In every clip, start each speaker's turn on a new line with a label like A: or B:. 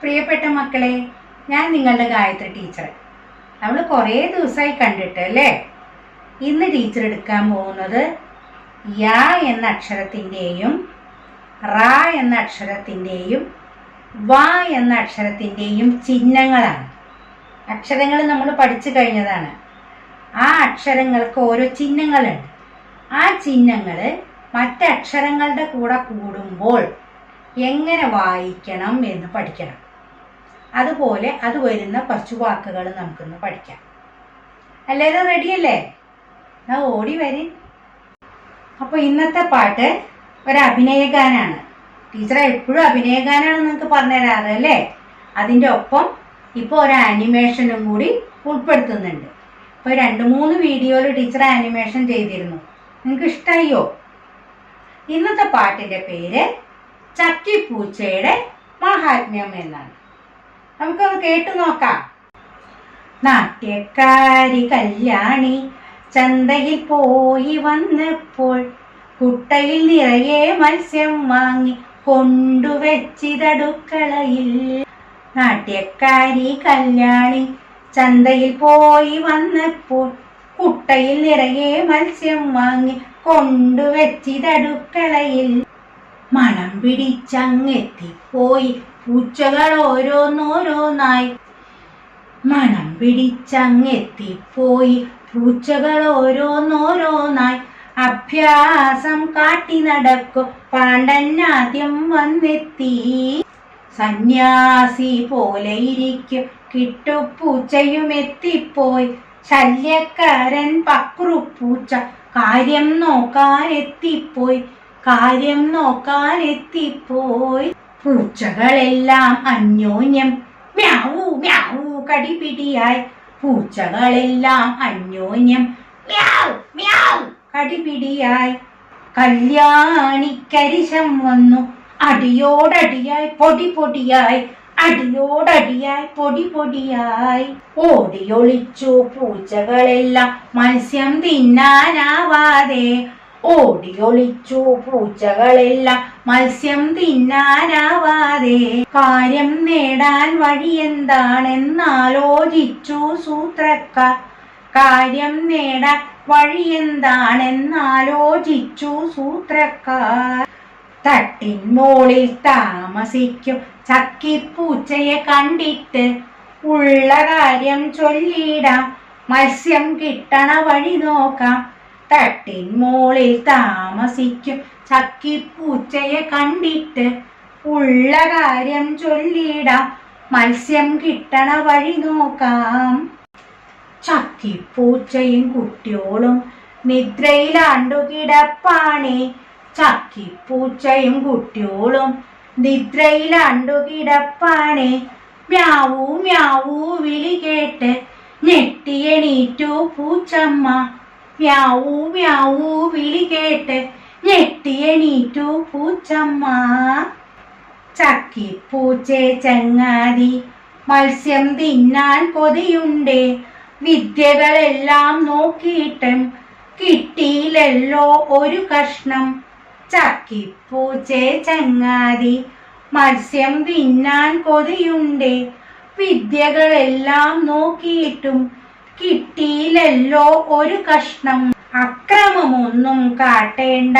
A: പ്രിയപ്പെട്ട മക്കളെ ഞാൻ നിങ്ങളുടെ ഗായത്രി ടീച്ചർ. നമ്മൾ കുറേ ദിവസമായി കണ്ടിട്ട് അല്ലേ? ഇന്ന് ടീച്ചർ എടുക്കാൻ പോകുന്നത് യാ എന്ന അക്ഷരത്തിന്റെയും റ എന്ന അക്ഷരത്തിന്റെയും വാ എന്ന അക്ഷരത്തിന്റെയും ചിഹ്നങ്ങളാണ്. അക്ഷരങ്ങൾ നമ്മൾ പഠിച്ചു കഴിഞ്ഞതാണ്. ആ അക്ഷരങ്ങൾക്ക് ഓരോ ചിഹ്നങ്ങളുണ്ട്. ആ ചിഹ്നങ്ങൾ മറ്റക്ഷരങ്ങളുടെ കൂടെ കൂടുമ്പോൾ എങ്ങനെ വായിക്കണം എന്ന് പഠിക്കണം. അതുപോലെ അത് വരുന്ന കുറച്ച് വാക്കുകൾ നമുക്കൊന്ന് പഠിക്കാം. എല്ലാവരും റെഡിയല്ലേ എന്നാ ഓടി വരി. അപ്പോൾ ഇന്നത്തെ പാട്ട് ഒരു അഭിനയഗാനാണ് ടീച്ചറെ എപ്പോഴും അഭിനയഗാനാണ് നിങ്ങൾക്ക് പറഞ്ഞു തരാറ് അല്ലേ? അതിന്റെ ഒപ്പം ഇപ്പോൾ ഒരു ആനിമേഷനും കൂടി ഉൾപ്പെടുത്തുന്നുണ്ട്. ഇപ്പോൾ രണ്ട് മൂന്ന് വീഡിയോയിൽ ടീച്ചർ ആനിമേഷൻ ചെയ്തിരുന്നു. നിങ്ങൾക്ക് ഇഷ്ടമായോ ഇന്നത്തെ പാട്ടിന്റെ പേര് ചക്കിപ്പൂച്ചയുടെ മഹാത്മ്യം എന്നാണ്. നമുക്കൊന്ന് കേട്ടു നോക്കാം. നാട്യക്കാരി കല്യാണി ചന്തയിൽ പോയി വന്നപ്പോൾ കുട്ടയിൽ നിറയെ മത്സ്യം വാങ്ങി കൊണ്ടുവച്ചിതടുക്കളയിൽ. നാട്യക്കാരി കല്യാണി ചന്തയിൽ പോയി വന്നപ്പോൾ കുട്ടയിൽ നിറയെ മത്സ്യം വാങ്ങി കൊണ്ടുവച്ചിതടുക്കളയിൽ. മണം പിടിച്ചങ്ങെത്തിപ്പോയി പൂച്ചകൾ ഓരോന്നോരോന്നായി. മണം പിടിച്ചങ്ങെത്തിപ്പോയി. പൂച്ചകൾ ഓരോന്നോരോന്നായി. അഭ്യാസം കാട്ടി നടക്കും. പാണ്ഡൻ ആദ്യം വന്നെത്തി. സന്യാസി പോലെ ഇരിക്കും. കിട്ടുപൂച്ചയും എത്തിപ്പോയി. ശല്യക്കാരൻ പക്രുപ്പൂച്ച കാര്യം നോക്കാൻ എത്തിപ്പോയി കാര്യം നോക്കാൻ എത്തിപ്പോയി പൂച്ചകളെല്ലാം അന്യോന്യം മ്യാവൂ മ്യാവൂ കടിപിടിയായി. പൂച്ചകളെല്ലാം അന്യോന്യം മ്യാവ് മ്യാവ് കടിപിടിയായി. കല്യാണിക്കരിശം വന്നു. അടിയോടടിയായി പൊടി പൊടിയായി. അടിയോടടിയായി പൊടി പൊടിയായി. ഓടിയൊളിച്ചു പൂച്ചകളെല്ലാം മത്സ്യം തിന്നാനാവാതെ ഓടിയൊളിച്ചു പൂച്ചകളെല്ലാം മത്സ്യം തിന്നാനാവാതെ കാര്യം നേടാൻ വഴിയെന്താണെന്നാലോചിച്ചു സൂത്രക്കാർ. കാര്യം നേടാൻ വഴിയെന്താണെന്നാലോചിച്ചു സൂത്രക്കാർ. തട്ടിൻമോളിൽ താമസിക്കും ചക്കിപ്പൂച്ചയെ കണ്ടിട്ട് ഉള്ള കാര്യം ചൊല്ലിടാം. മത്സ്യം കിട്ടണ വഴി നോക്കാം. തട്ടിൻമോളിൽ താമസിക്കും. ചക്കിപ്പൂച്ചയെ കണ്ടിട്ട് ഉള്ള കാര്യം ചൊല്ലിടാം. മത്സ്യം കിട്ടണ വഴി നോക്കാം. ചക്കിപ്പൂച്ചയും കുട്ടിയോളും നിദ്രയിലാണ്ടു കിടപ്പാണേ ചക്കിപ്പൂച്ചയും കുട്ടിയോളും നിദ്രയിലാണ്ടു കിടപ്പാണേ മ്യാവൂ മ്യാവൂ വിളി കേട്ട് ഞെട്ടിയെണീറ്റു പൂച്ചമ്മ. മ്യാവൂ മ്യാവൂ വിളി കേട്ട് ഞെട്ടിയണീറ്റു പൂച്ചമ്മ. ചക്കിപ്പൂച്ചെ ചങ്ങാതി മത്സ്യം തിന്നാൻ കൊതിയുണ്ട്. വിദ്യകളെല്ലാം നോക്കിയിട്ടും കിട്ടിയില്ലല്ലോ ഒരു കഷ്ണം. ചക്കിപ്പൂച്ചേ ചങ്ങാതി മത്സ്യം തിന്നാൻ കൊതിയുണ്ട്. വിദ്യകളെല്ലാം നോക്കിയിട്ടും കിട്ടിയില്ലല്ലോ ഒരു കഷ്ണം. അക്രമമൊന്നും കാട്ടേണ്ട.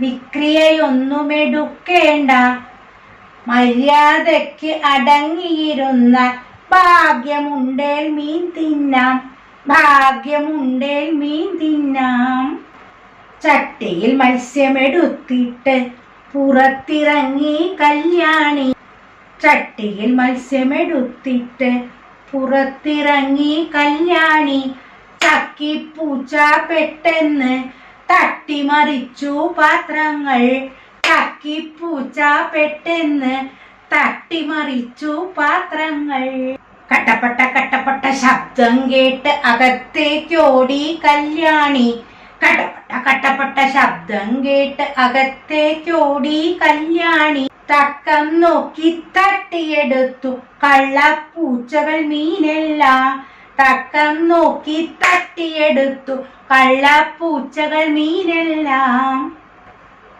A: വിക്രിയൊന്നും എടുക്കേണ്ട. മര്യാദയ്ക്ക് അടങ്ങിയിരുന്ന ഭാഗ്യമുണ്ടേൽ മീൻ തിന്നാം. ഭാഗ്യമുണ്ടേൽ മീൻ തിന്നാം. ചട്ടിയിൽ മത്സ്യമെടുത്തിട്ട് പുറത്തിറങ്ങി കല്യാണി. ചട്ടിയിൽ മത്സ്യമെടുത്തിട്ട് പുറത്തിറങ്ങി കല്യാണി ചക്കിപ്പൂച്ച പെട്ടെന്ന് തട്ടിമറിച്ചു പാത്രങ്ങൾ. ചക്കിപ്പൂച്ച പെട്ടെന്ന് തട്ടിമറിച്ചു പാത്രങ്ങൾ. കട്ടപ്പെട്ട കട്ടപ്പെട്ട ശബ്ദം കേട്ട് അകത്തേക്കോടി കല്യാണി. കട്ടപ്പെട്ട കട്ടപ്പെട്ട ശബ്ദം കേട്ട് അകത്തേക്കോടി കല്യാണി. തക്കം നോക്കി തട്ടിയെടുത്തു കള്ളപ്പൂച്ചകൾ മീനെല്ലാം. തക്കം നോക്കി തട്ടിയെടുത്തു കള്ളപ്പൂച്ചകൾ മീനെല്ലാം.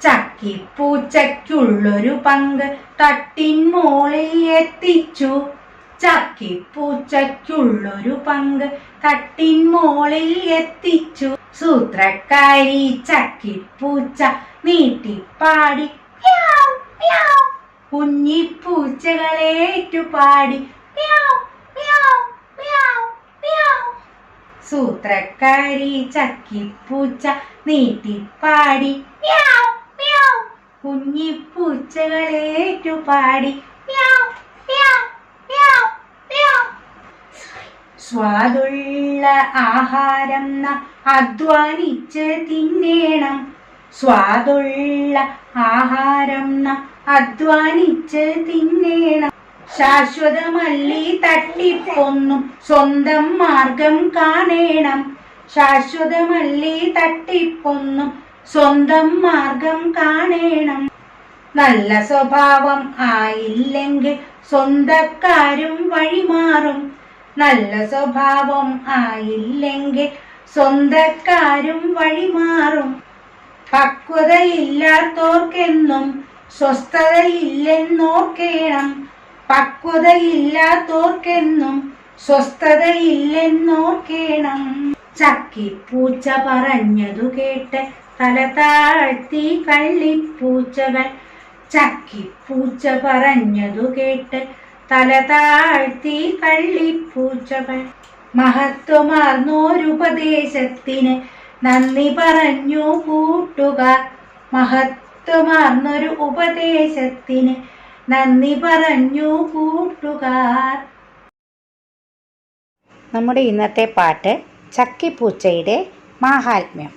A: ചക്കിപ്പൂച്ചയ്ക്കുള്ളൊരു പങ്ക് തട്ടിൻമോളിൽ എത്തിച്ചു. ചക്കിപ്പൂച്ചയ്ക്കുള്ളൊരു പങ്ക് തട്ടിൻമോളിൽ എത്തിച്ചു. സൂത്രക്കാരി ചക്കിപ്പൂച്ച നീട്ടിപ്പാടി മ്യാവ്, പാടി. സൂത്രക്കാരി ചക്കിപ്പൂച്ച നീട്ടിപ്പാടി. കുഞ്ഞിപ്പൂച്ചകളേറ്റു പാടി. സ്വാദുള്ള ആഹാരം അധ്വാനിച്ച് തിന്നേണം. സ്വാദുള്ള ആഹാരം ന അധ്വാനിച്ച് തിന്നേണം. ശാശ്വതമല്ലി തട്ടിപ്പൊന്നും സ്വന്തം മാർഗം കാണേണം. ശാശ്വതമല്ലി തട്ടിപ്പൊന്നും സ്വന്തം മാർഗം കാണേണം. നല്ല സ്വഭാവം ആയില്ലെങ്കിൽ സ്വന്തക്കാരും വഴിമാറും. നല്ല സ്വഭാവം ആയില്ലെങ്കിൽ സ്വന്തക്കാരും വഴിമാറും. പക്വതയില്ലാത്തോർക്കെന്നും സ്വസ്ഥതയില്ലെന്നോർക്കേണം. പക്വതയില്ലാത്തോർക്കെന്നും സ്വസ്ഥതയില്ലെന്നോർക്കേണം. ചക്കിപ്പൂച്ച പറഞ്ഞതു കേട്ട് തല താഴ്ത്തി കള്ളിപ്പൂച്ചകൾ. ചക്കിപ്പൂച്ച പറഞ്ഞതു കേട്ട് തല താഴ്ത്തി കള്ളിപ്പൂച്ചകൾ. മഹത്വമാർന്നോരുപദേശത്തിന് നന്ദി പറഞ്ഞു കൂട്ടുകാർ മഹത്വമാർന്നൊരു ഉപദേശത്തിന് നന്ദി പറഞ്ഞു കൂട്ടുകാർ
B: നമ്മുടെ ഇന്നത്തെ പാട്ട് ചക്കിപ്പൂച്ചയുടെ മാഹാത്മ്യം.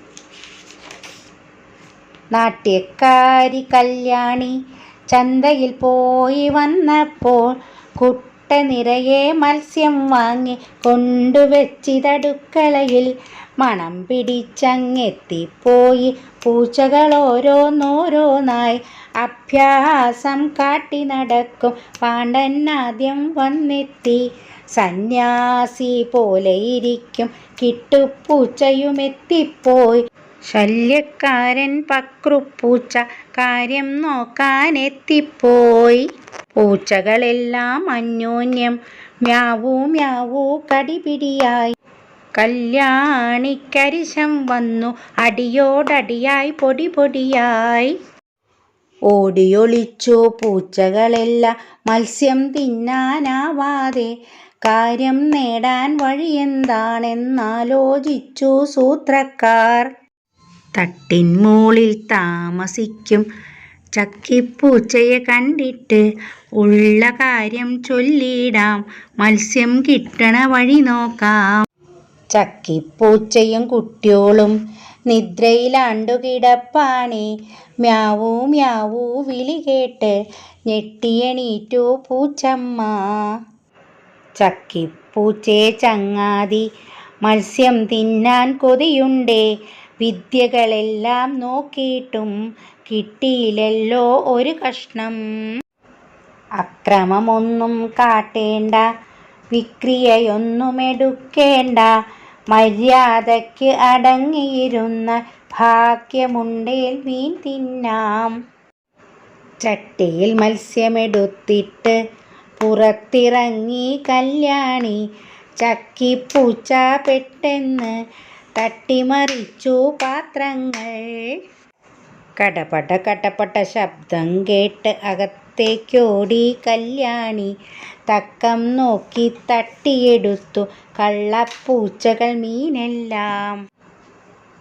B: നാട്യക്കാരി കല്യാണി ചന്തയിൽ പോയി വന്നപ്പോൾ കുട്ട നിറയെ മത്സ്യം വാങ്ങി കൊണ്ടുവച്ചിതടുക്കളയിൽ മണം പിടിച്ചങ്ങെത്തിപ്പോയി. പൂച്ചകൾ ഓരോന്നോരോന്നായി അഭ്യാസം കാട്ടി നടക്കും. പാണ്ഡൻ ആദ്യം വന്നെത്തി. സന്യാസി പോലെ ഇരിക്കും. കിട്ടുപ്പൂച്ചയുമെത്തിപ്പോയി ശല്യക്കാരൻ പക്രുപ്പൂച്ച കാര്യം നോക്കാനെത്തിപ്പോയി. പൂച്ചകളെല്ലാം അന്യോന്യം മ്യാവൂ മ്യാവൂ കടിപിടിയായി. കല്യാണിക്കരിശം വന്നു. അടിയോടടിയായി പൊടി പൊടിയായി. ഓടിയൊളിച്ചു പൂച്ചകളെല്ലാം മത്സ്യം തിന്നാനാവാതെ. കാര്യം നേടാൻ വഴിയെന്താണെന്നാലോചിച്ചു സൂത്രക്കാർ. തട്ടിൻമൂളിൽ താമസിക്കും ചക്കിപ്പൂച്ചയെ കണ്ടിട്ട് ഉള്ള കാര്യം ചൊല്ലിടാം. മത്സ്യം കിട്ടണ വഴി നോക്കാം. ചക്കിപ്പൂച്ചയും കുട്ടിയോളും നിദ്രയിലാണ്ടു കിടപ്പാണേ മ്യാവൂ മ്യാവൂ വിളി കേട്ട് ഞെട്ടിയണീറ്റു പൂച്ചമ്മ. ചക്കിപ്പൂച്ചേ ചങ്ങാതി മത്സ്യം തിന്നാൻ കൊതിയുണ്ടേ. വിദ്യകളെല്ലാം നോക്കിയിട്ടും കിട്ടിയില്ലല്ലോ ഒരു കഷ്ണം. അക്രമമൊന്നും കാട്ടേണ്ട വിക്രിയയൊന്നുമെടുക്കേണ്ട. മര്യാദയ്ക്ക് അടങ്ങിയിരുന്ന ഭാഗ്യമുണ്ടേൽ മീൻ തിന്നാം. ചട്ടിയിൽ മത്സ്യമെടുത്തിട്ട് പുറത്തിറങ്ങി കല്യാണി ചക്കിപ്പൂച്ച പെട്ടെന്ന് തട്ടിമറിച്ചു പാത്രങ്ങൾ. കടപട കടപട ശബ്ദം കേട്ട് അകത്തേക്കോടി കല്യാണി. തക്കം നോക്കി തട്ടിയെടുത്തു കള്ളപ്പൂച്ചകൾ മീനെല്ലാം.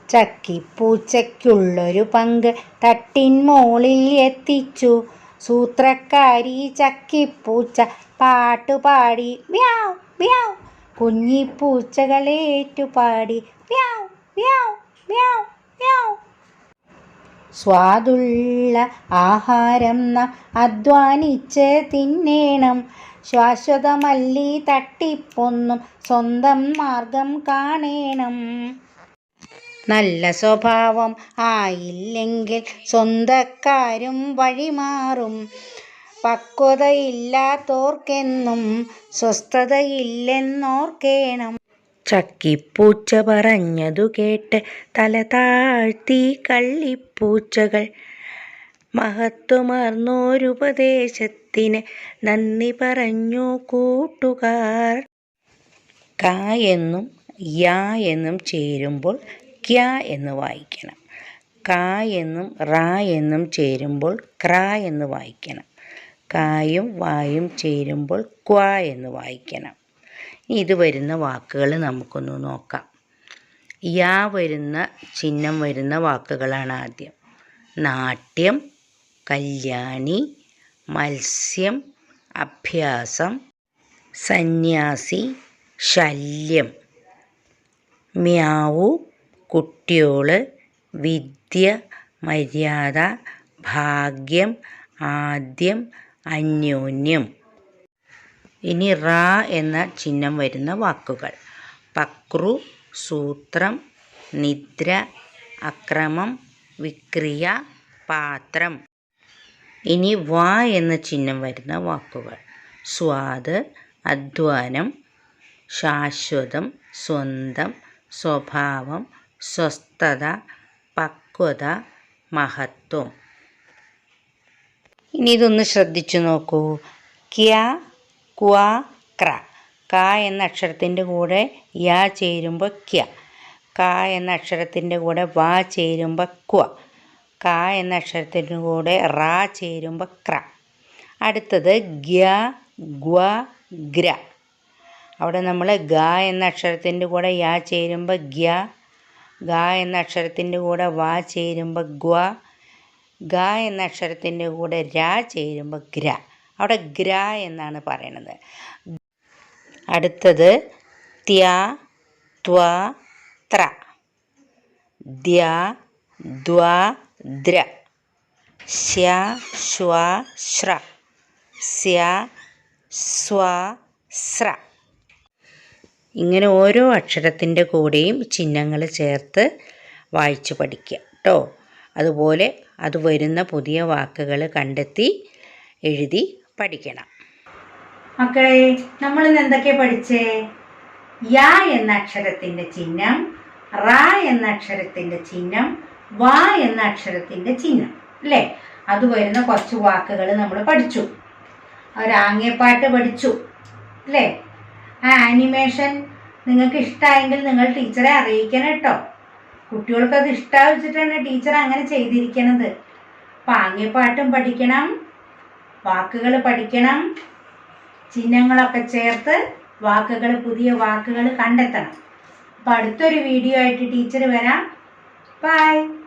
B: ചക്കിപ്പൂച്ചയ്ക്കുള്ളൊരു പങ്ക് തട്ടിൻമോളിൽ എത്തിച്ചു. സൂത്രക്കാരി ചക്കിപ്പൂച്ച പാട്ടുപാടി. വ്യാവ് വ്യാവ് കുഞ്ഞിപ്പൂച്ചകളേറ്റുപാടി. വ്യാവ് വ്യാവ് വ്യാവ് മ്യാവ് സ്വാദുള്ള ആഹാരം ന അധ്വാനിച്ച് തിന്നേണം. ശാശ്വതമല്ലി തട്ടിപ്പൊന്നും സ്വന്തം മാർഗം കാണേണം. നല്ല സ്വഭാവം ആയില്ലെങ്കിൽ സ്വന്തക്കാരും വഴിമാറും. പക്വതയില്ലാത്തോർക്കെന്നും സ്വസ്ഥതയില്ലെന്നോർക്കേണം. ചക്കിപ്പൂച്ച പറഞ്ഞതു കേട്ട് തല താഴ്ത്തി കള്ളിപ്പൂച്ചകൾ. മഹത്വമാർന്നോരുപദേശത്തിന് നന്ദി പറഞ്ഞു കൂട്ടുകാർ. ക എന്നും യാ എന്നും ചേരുമ്പോൾ ക്യാ എന്ന് വായിക്കണം. ക എന്നും റ എന്നും ചേരുമ്പോൾ ക്ര എന്ന് വായിക്കണം. കായും വായും ചേരുമ്പോൾ ക്വാ എന്ന് വായിക്കണം. ഇനി ഇത് വരുന്ന വാക്കുകൾ നമുക്കൊന്ന് നോക്കാം. യാ വരുന്ന ചിഹ്നം വരുന്ന വാക്കുകളാണ് ആദ്യം. നാട്യം കല്യാണി മത്സ്യം അഭ്യാസം സന്യാസി ശല്യം മ്യാവു കുട്ടിയോൾ വിദ്യ മര്യാദ ഭാഗ്യം ആദ്യം അന്യോന്യം. ഇനി റ എന്ന ചിഹ്നം വരുന്ന വാക്കുകൾ. പക്രു സൂത്രം നിദ്ര അക്രമം വിക്രിയ പാത്രം. ഇനി വ എന്ന ചിഹ്നം വരുന്ന വാക്കുകൾ. സ്വാദ് അധ്വാനം ശാശ്വതം സ്വന്തം സ്വഭാവം സ്വസ്ഥത പക്വത മഹത്വം. ഇനി ഇതൊന്ന് ശ്രദ്ധിച്ചു നോക്കൂ. ക്യ ക്വ ക്ര. ക എന്ന അക്ഷരത്തിന്റെ കൂടെ യാ ചേരുമ്പോൾ ക്യ. ക എന്ന അക്ഷരത്തിന്റെ കൂടെ വാ ചേരുമ്പോൾ ക്വ. ക എന്ന അക്ഷരത്തിന്റെ കൂടെ റ ചേരുമ്പോൾ ക്ര. അടുത്തത് ഗ്യ ഗ്വ ഗ്ര. അവിടെ നമ്മൾ ഗ എന്ന അക്ഷരത്തിന്റെ കൂടെ യാ ചേരുമ്പോൾ ഗ്യ. ഗ എന്ന അക്ഷരത്തിന്റെ കൂടെ വാ ചേരുമ്പോൾ ഗ്വ. ഗ എന്ന അക്ഷരത്തിന്റെ കൂടെ ര ചേരുമ്പോൾ ഗ്ര. അവിടെ ഗ്ര എന്നാണ് പറയണത്. അടുത്തത് ത്യ ത്വ ത്ര. ദ്യ ദ്വ ദ്ര. ശ്യ ശ്വ ശ്ര. സ്യ സ്വ സ്ര. ഇങ്ങനെ ഓരോ അക്ഷരത്തിന്റെ കൂടെയും ചിഹ്നങ്ങൾ ചേർത്ത് വായിച്ചു പഠിക്കുക കേട്ടോ. അതുപോലെ അത് വരുന്ന പുതിയ വാക്കുകൾ കണ്ടെത്തി എഴുതി പഠിക്കണം.
A: മക്കളെ നമ്മൾ ഇന്ന് എന്തൊക്കെ പഠിച്ചേ? യാ എന്ന അക്ഷരത്തിന്റെ ചിഹ്നം റ എന്ന അക്ഷരത്തിന്റെ ചിഹ്നം വാ എന്ന അക്ഷരത്തിന്റെ ചിഹ്നം അല്ലേ? അത് വരുന്ന കുറച്ച് വാക്കുകൾ നമ്മൾ പഠിച്ചു. ഒരാങ്ങേപ്പാട്ട് പഠിച്ചു അല്ലേ? ആ ആനിമേഷൻ നിങ്ങൾക്ക് ഇഷ്ടമായെങ്കിൽ നിങ്ങൾ ടീച്ചറെ അറിയിക്കണം കേട്ടോ. കുട്ടികൾക്ക് അത് ഇഷ്ടാവിച്ചിട്ടാണ് ടീച്ചർ അങ്ങനെ ചെയ്തിരിക്കണത്. അപ്പം ആങ്ങേപ്പാട്ടും പഠിക്കണം വാക്കുകൾ പഠിക്കണം. ചിഹ്നങ്ങളൊക്കെ ചേർത്ത് വാക്കുകൾ പുതിയ വാക്കുകൾ കണ്ടെത്തണം. അപ്പം അടുത്തൊരു വീഡിയോ ആയിട്ട് ടീച്ചർ വരാം. ബൈ